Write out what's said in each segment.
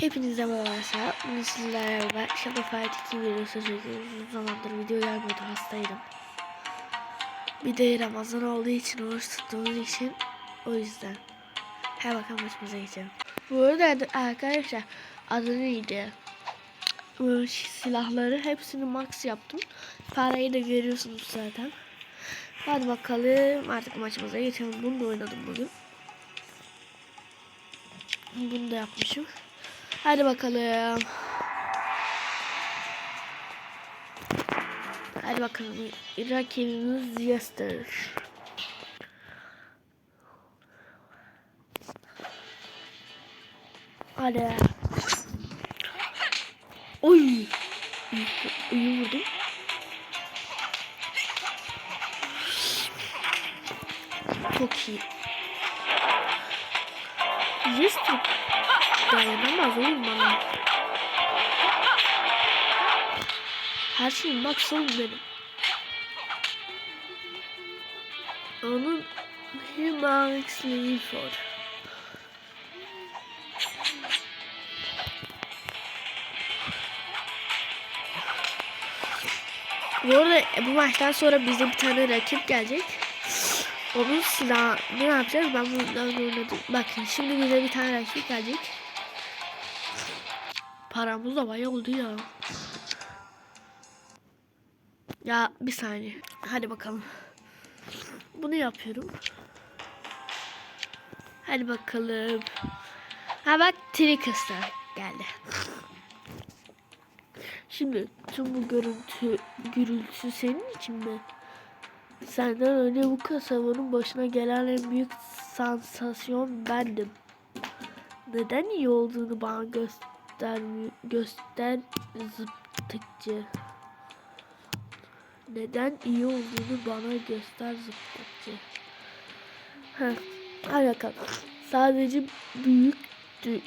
Hepinize merhaba arkadaşlar. Bugün sizlerle beraber Fight 2 videosu çekiyoruz. Uzun zamandır video gelmiyordu. Hastaydım. Bir de Ramazan olduğu için, oruç tuttuğumuz için o yüzden. Her bakalım maçımıza geçelim. Bu arada arkadaşlar adı neydi? Silahları hepsini max yaptım. Parayı da görüyorsunuz zaten. Hadi bakalım artık maçımıza geçelim. Bunu da oynadım bugün. Bunu da yapmışım. Hadi bakalım. Hadi bakalım. Rakibimiz Yester. Hadi. Yester dayanamaz oğlum bana. Her şeyim bak son benim. Onun Human for. Bu arada bu maçtan sonra bize bir tane rakip gelecek. Onun silahı ne yapacağız? Ben bundan oynadım. Bakın şimdi bize bir tane rakip gelecek. Paramız da bayağı oldu ya. Ya bir saniye. Hadi bakalım. Bunu yapıyorum. Hadi bakalım. Ha bak Trickster geldi. Şimdi tüm bu görüntü gürültü senin için mi? Senden önce bu kasabanın başına gelen en büyük sansasyon bendim. Neden iyi olduğunu bana göster göster zıptıkçı. Neden iyi olduğunu bana göster zıptıkçı. Heh, hadi bakalım. Sadece büyük dü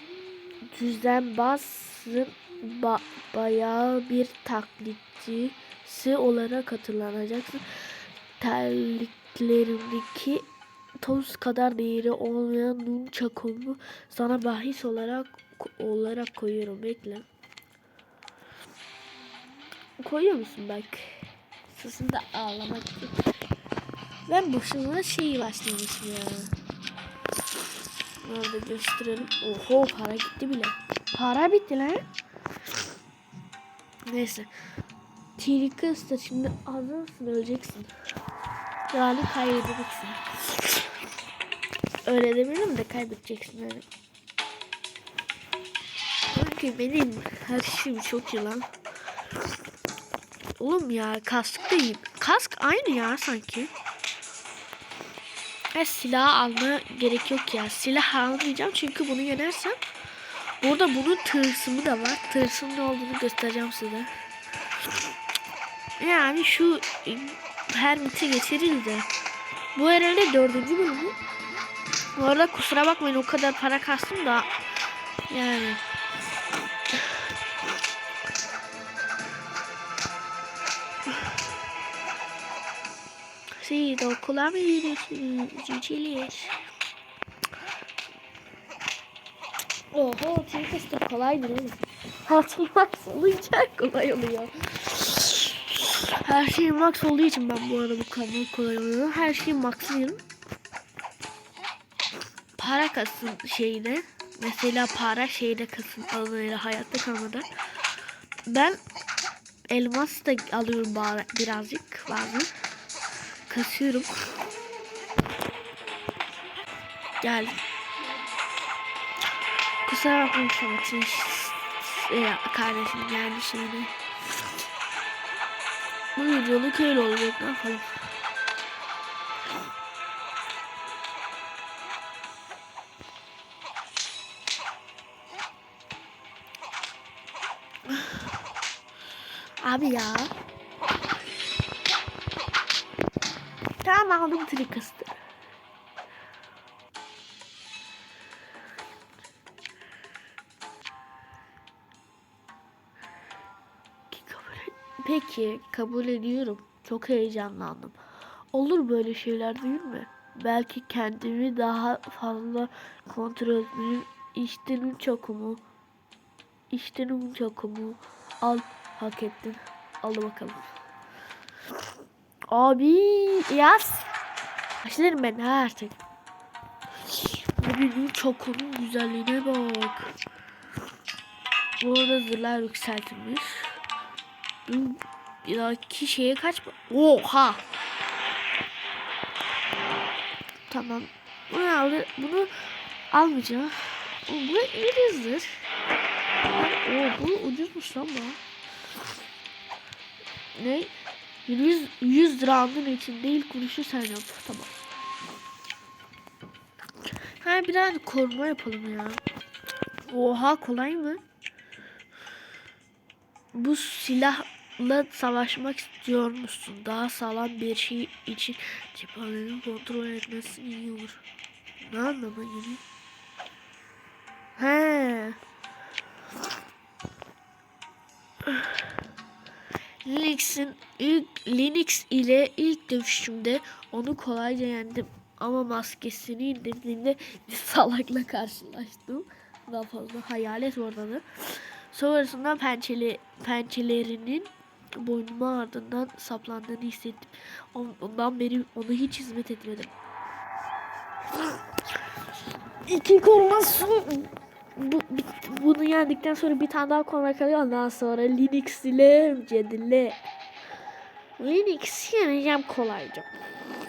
düzenbazsın ba bayağı bir taklitçisi olarak hatırlanacaksın terliklerimdeki toz kadar değeri olmayan nunchakumu sana bahis olarak olarak koyuyorum. Bekle. Koyuyor musun bak? Sesinde ağlamak. Ben boşuna şey başlamışım ya. Orada gösterelim. Oho para gitti bile. Para bitti lan. Neyse. Tirikız da şimdi hazırsın öleceksin. Yani kaybedeceksin. Öyle demeyelim de kaybedeceksin yani. Çünkü benim her şeyim çok iyi lan. Oğlum ya kask da iyi. Kask aynı ya sanki. Ha, silah alma gerek yok ya. Silah almayacağım çünkü bunu yenersem. Burada bunun tırsımı da var. Tırsım ne olduğunu göstereceğim size. Yani şu Hermit'i geçeriz de. Bu herhalde dördüncü bölümü. Bu arada kusura bakmayın o kadar para kastım da. Yani. Siz okula mı gidiyorsunuz? Cüceler. Oho, Tinkas da kolaydır oğlum. Hatırlamak olunca kolay oluyor. Her şey max olduğu için ben bu arada bu kadar kolay oluyor. Her şeyi maxlıyorum. Para kasın şeyde. Mesela para şeyde kasın alanıyla hayatta kalmadan. Ben elmas da alıyorum birazcık bazen. Kasıyorum. Geldim. Kusura bakmayın şu an. Ya, kardeşim geldi şimdi. Bu videoluk öyle olacak ne yapalım. Abi ya. Tamam aldım trikastı. Peki kabul ediyorum. Çok heyecanlandım. Olur böyle şeyler değil mi? Belki kendimi daha fazla kontrol etmeliyim. İşte çok mu? İşte Nunchaku'mu al hak ettin. Al bakalım. Abi yaz. Başlarım ben ha artık. Abi Nunchaku'nun güzelliğine bak. Bu arada zırhlar yükseltilmiş. Dahaki şeye kaç... Oha! Tamam. Bunu aldı. Bunu almayacağım. Bu İngilizdir. Oo, bu ucuzmuş lan bu. Ne? 100, 100 liranın içinde ilk kuruşu sen yap. Tamam. Ha bir daha koruma yapalım ya. Oha kolay mı? Bu silahla savaşmak istiyor musun? Daha sağlam bir şey için cephaneni kontrol etmesi iyi olur. Ne anlama geliyor? He. Linux'in ilk Linux ile ilk dövüşümde onu kolayca yendim. Ama maskesini indirdiğimde bir salakla karşılaştım. Daha fazla hayalet oradadı. Sonrasında pençeli, pençelerinin boynuma ardından saplandığını hissettim. Ondan beri ona hiç hizmet etmedim. İki koruma su bu, bunu yendikten sonra bir tane daha koruma kalıyor. Ondan sonra Linux ile mücadele. Linux yeneceğim kolayca.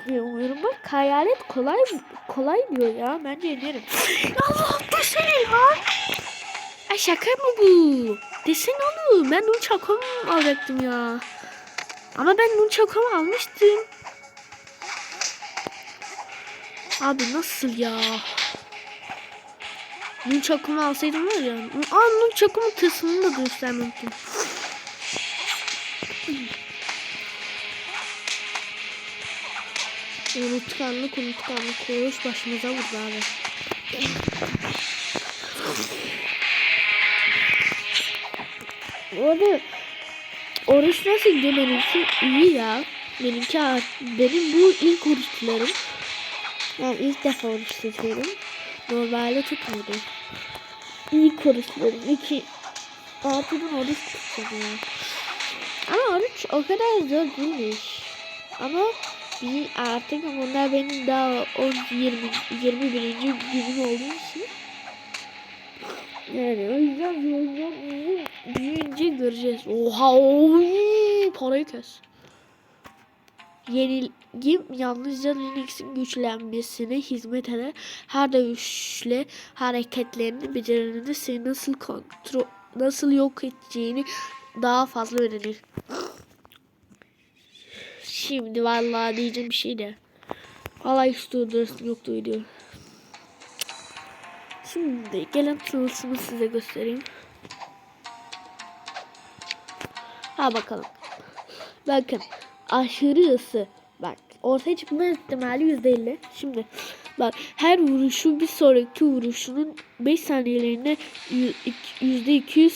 Bilmiyorum bak hayalet kolay kolay diyor ya. Bence yenerim. Allah bu seni lan. Ay şaka mı bu? Desene oğlum. Ben Nunchaku'mu alacaktım ya. Ama ben Nunchaku'mu almıştım. Abi nasıl ya? Nunchaku'mu alsaydım var ya. Aa Nunchaku'mun tısmını da göstermemiştim. Unutkanlık unutkanlık koğuş başımıza vurdu abi. Orada oruç nasıl gidiyor benimki iyi ya. Benimki benim bu ilk oruçlarım. Yani ilk defa oruç tutuyorum. Normalde tutmadı. İlk oruçlarım. iki Artıdan oruç tutacağım ya. Ama oruç o kadar zor değilmiş. Ama bir artık bunlar benim daha 10 20 21. günüm olduğu için yani o yüzden büyüyünce, büyüyünce göreceğiz. Oha oy, parayı kes. Yenilgim yalnızca Linux'in güçlenmesine hizmet eder. Her dövüşle hareketlerini becerilerini seni nasıl kontrol nasıl yok edeceğini daha fazla öğrenir. Şimdi vallahi diyeceğim bir şey de. Vallahi hiç durdurasım yoktu video. Şimdi gelen tılsımı size göstereyim. Ha bakalım. Bakın aşırı ısı. Bak ortaya çıkma ihtimali %50. Şimdi bak her vuruşu bir sonraki vuruşunun 5 saniyelerine %200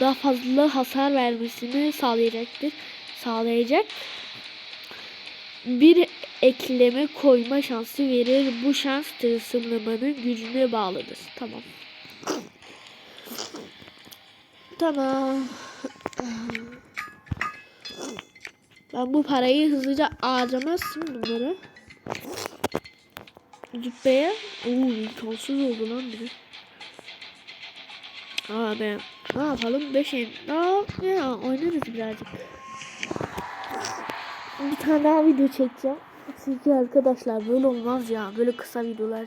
daha fazla hasar vermesini sağlayacaktır. Sağlayacak. Bir ekleme koyma şansı verir. Bu şans tılsımlamanın gücüne bağlıdır. Tamam. Tamam. Ben bu parayı hızlıca harcamazsın bunları. Cübbeye. Oo, kolsuz oldu lan biri. Abi ne yapalım? 5 en. Aa, ya oynarız birazcık. Bir tane daha video çekeceğim. Çünkü arkadaşlar böyle olmaz ya. Böyle kısa videolar.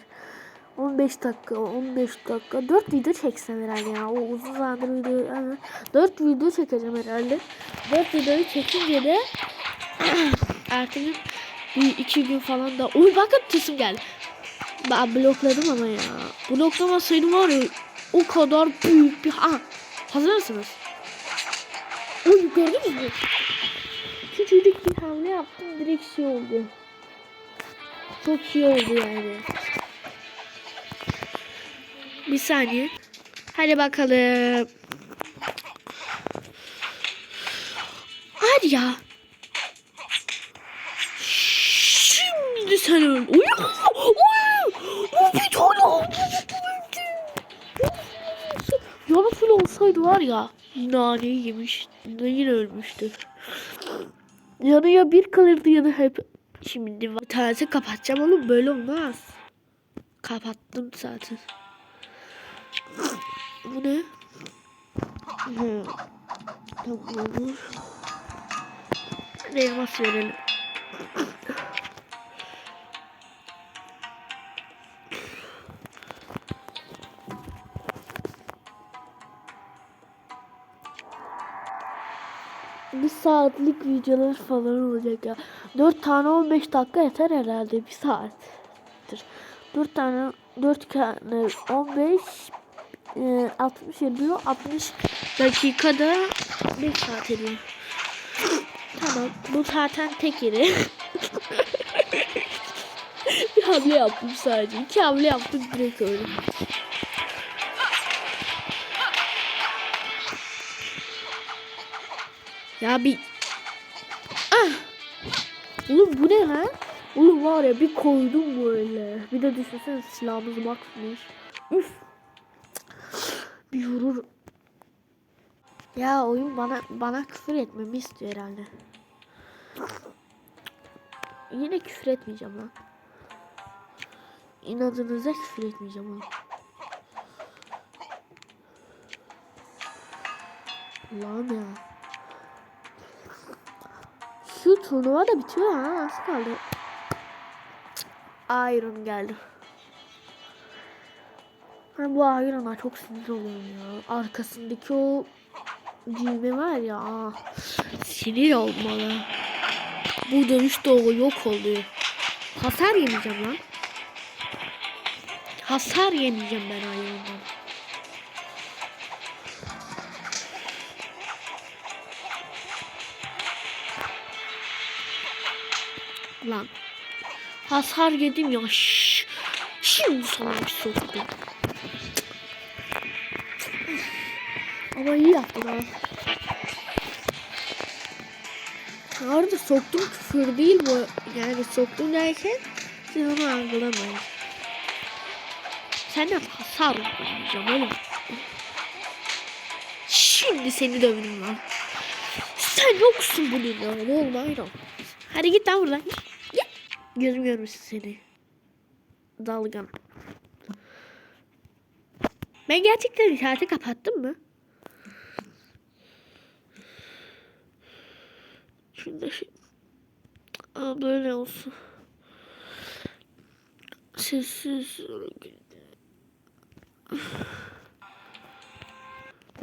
15 dakika, 15 dakika. 4 video çeksem herhalde ya. O uzun zamandır video. Yani 4 video çekeceğim herhalde. 4 videoyu çekince de artık bir iki gün falan da. Uy bakın tısım geldi. Ben blokladım ama ya. Bloklamasaydım var ya o kadar büyük bir... Ha, hazır mısınız? Uy gördünüz mü? Küçücük bir hamle yaptım direkt şey oldu. Çok iyi oldu yani. Bir saniye. Hadi bakalım. Hadi ya. Şimdi sen öl. Uy, uy, uy, bir tane. Yanı full olsaydı var ya naneyi yemiş. Yine ölmüştü. Yanı ya bir kalırdı ya da hep. Şimdi tanesi kapatacağım oğlum böyle olmaz. Kapattım zaten. Bu ne? Hı. Tamam olur. Hadi elmas saatlik videolar falan olacak ya. 4 tane 15 dakika yeter herhalde bir saattir. 4 tane 4 tane 15 e, 60 ediyor. 60 dakikada 1 saat ediyor. Tamam. Bu zaten tek yeri. bir hamle yaptım sadece. İki hamle yaptım direkt öyle. Ya bir... Ah! Oğlum bu ne lan? Oğlum var ya bir koydum böyle. Bir de düşünsene silahımız maxmış. Üf. Bir vurur. Ya oyun bana bana küfür etmemi istiyor herhalde. Yine küfür etmeyeceğim lan. İnadınıza küfür etmeyeceğim oğlum. Lan ya. Şu turnuva da bitiyor ha. Az kaldı. Iron geldi. Ben bu Iron'a çok sinir oluyorum ya. Arkasındaki o düğme var ya. ah, Sinir olmalı. Bu dönüşte o yok oluyor. Hasar yemeyeceğim lan. Hasar yemeyeceğim ben Iron'dan. Lan. Hasar yedim ya. Şşş. Şimdi sana bir soktum. Ama iyi yaptın ha. Arada soktum küfür değil bu. Yani soktum derken siz onu algılamayın. Senden hasar yapacağım oğlum. Şimdi seni dövdüm lan. Sen yoksun bu dünyada oğlum ayran. Hadi git lan buradan. Gözüm görmesin seni. Dalgam. Ben gerçekten işareti kapattım mı? Şurada şey. Aa, böyle olsun. Sessiz.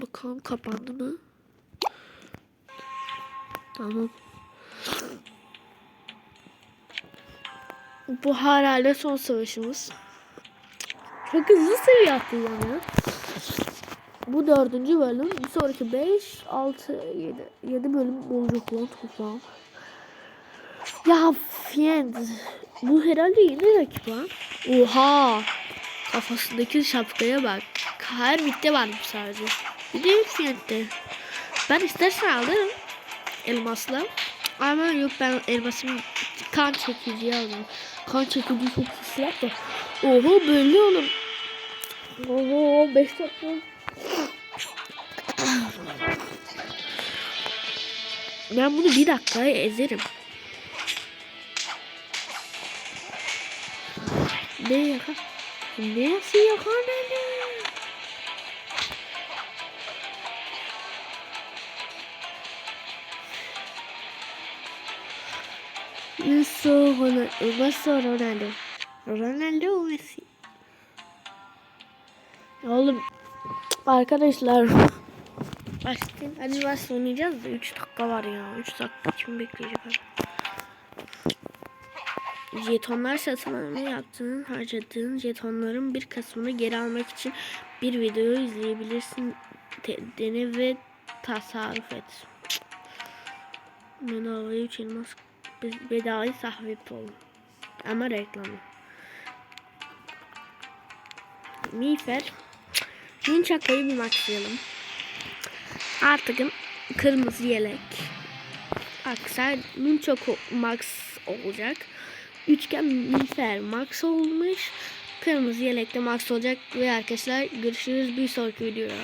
Bakalım kapandı mı? Tamam. Bu herhalde son savaşımız. Çok hızlı seviye atlayacağım ya. Bu dördüncü bölüm. Bir sonraki 5, 6, 7. 7 bölüm olacak lan toplam. Ya Fiend. Bu herhalde yeni rakip lan. Oha. Kafasındaki şapkaya bak. Her bitti varmış sadece. Bir de Fiend'de. Ben istersen alırım. Elmasla. Ama yok ben elmasımı kan çekiciye aldım. Kan çekici çok silah da. Oho böyle oğlum. Oho 5 dakika. Ben bunu bir dakikaya ezerim. Ne yakar? Ne nasıl yakar beni? Messi, Ronaldo, Messi, Ronaldo. Ronaldo, Messi. Oğlum arkadaşlar Başlayalım. Hadi baş oynayacağız da 3 dakika var ya. 3 dakika kim bekleyecek? Jetonlar satın alma yaptığın, harcadığın jetonların bir kısmını geri almak için bir video izleyebilirsin. Te- dene ve tasarruf et. Bedavaya 3 elmas be- bedavaya sahip ol. Ama reklamı. Miğfer. Nunchaka'yı bir maxlayalım. Artık kırmızı yelek. Aksel Nunchaku Max olacak. Üçgen Miğfer Max olmuş. Kırmızı yelekte Max olacak. Ve arkadaşlar görüşürüz bir sonraki videoda.